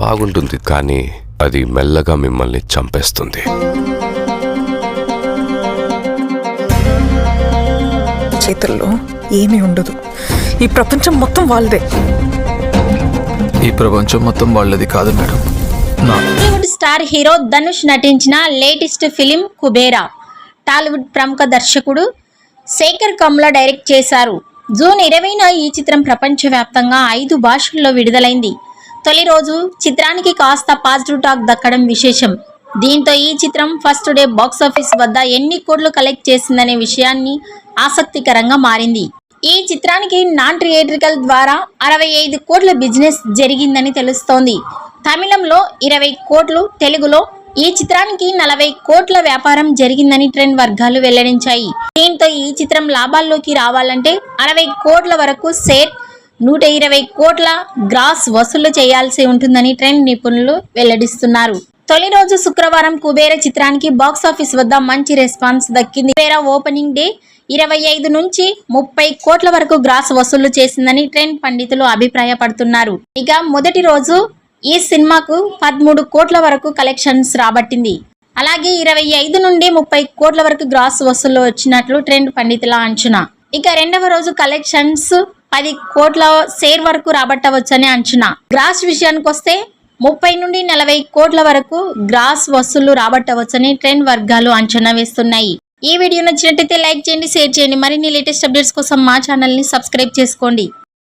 బాగుంటుంది కానీ అది మెల్లగా మిమ్మల్ని చంపేస్తుంది. చేతుల్లో ఏమీ ఉండదు. ఈ ప్రపంచం మొత్తం వాళ్ళదే. ఈ ప్రపంచం మొత్తం వాళ్ళది కాదు మేడం. నా బాలీవుడ్ స్టార్ హీరో ధనుష్ నటించిన లేటెస్ట్ ఫిలిం కుబేరా. టాలీవుడ్ ప్రముఖ దర్శకుడు శేఖర్ కమ్ల డైరెక్ట్ చేశారు. జూన్ ఇరవైన ఈ చిత్రం ప్రపంచవ్యాప్తంగా ఐదు భాషల్లో విడుదలైంది. తొలి రోజు చిత్రానికి కాస్త పాజిటివ్ టాక్ దక్కడం విశేషం. దీంతో ఈ చిత్రం ఫస్ట్ డే బాక్సాఫీస్ వద్ద ఎన్ని కోట్లు కలెక్ట్ చేసిందనే విషయాన్ని ఆసక్తికరంగా మారింది. ఈ చిత్రానికి నాన్ థియేట్రికల్ ద్వారా అరవై ఐదు కోట్ల బిజినెస్ జరిగిందని తెలుస్తోంది. తమిళంలో ఇరవై కోట్లు తెలుగులో ఈ చిత్రానికి నలభై కోట్ల వ్యాపారం జరిగిందని ట్రెండ్ వర్గాలు వెల్లడించాయి. దీంతో ఈ చిత్రం లాభాల్లోకి రావాలంటే అరవై కోట్ల వరకు షేర్ నూట ఇరవై కోట్ల గ్రాస్ వసూలు చేయాల్సి ఉంటుందని ట్రెండ్ నిపుణులు వెల్లడిస్తున్నారు. తొలి రోజు శుక్రవారం కుబేర చిత్రానికి బాక్స్ ఆఫీస్ వద్ద మంచి రెస్పాన్స్ దక్కింది. కుబేర ఓపెనింగ్ డే ఇరవై ఐదు నుంచి ముప్పై కోట్ల వరకు గ్రాస్ వసూలు చేసిందని ట్రెండ్ పండితులు అభిప్రాయపడుతున్నారు. ఇక మొదటి రోజు ఈ సినిమాకు పదమూడు కోట్ల వరకు కలెక్షన్స్ రాబట్టింది. అలాగే ఇరవై ఐదు నుండి ముప్పై కోట్ల వరకు గ్రాస్ వసూలు వచ్చినట్లు ట్రెండ్ పండితుల అంచనా. ఇక రెండవ రోజు కలెక్షన్స్ పది కోట్ల షేర్ వరకు రాబట్టవచ్చని అంచనా. గ్రాస్ విషయానికి వస్తే ముప్పై నుండి నలభై కోట్ల వరకు గ్రాస్ వసూళ్ళు రాబట్టవచ్చని ట్రెండ్ వర్గాలు అంచనా వేస్తున్నాయి. ఈ వీడియో నచ్చినట్టయితే లైక్ చేయండి షేర్ చేయండి. మరిన్ని లేటెస్ట్ అప్డేట్స్ కోసం మా ఛానల్ని సబ్స్క్రైబ్ చేసుకోండి.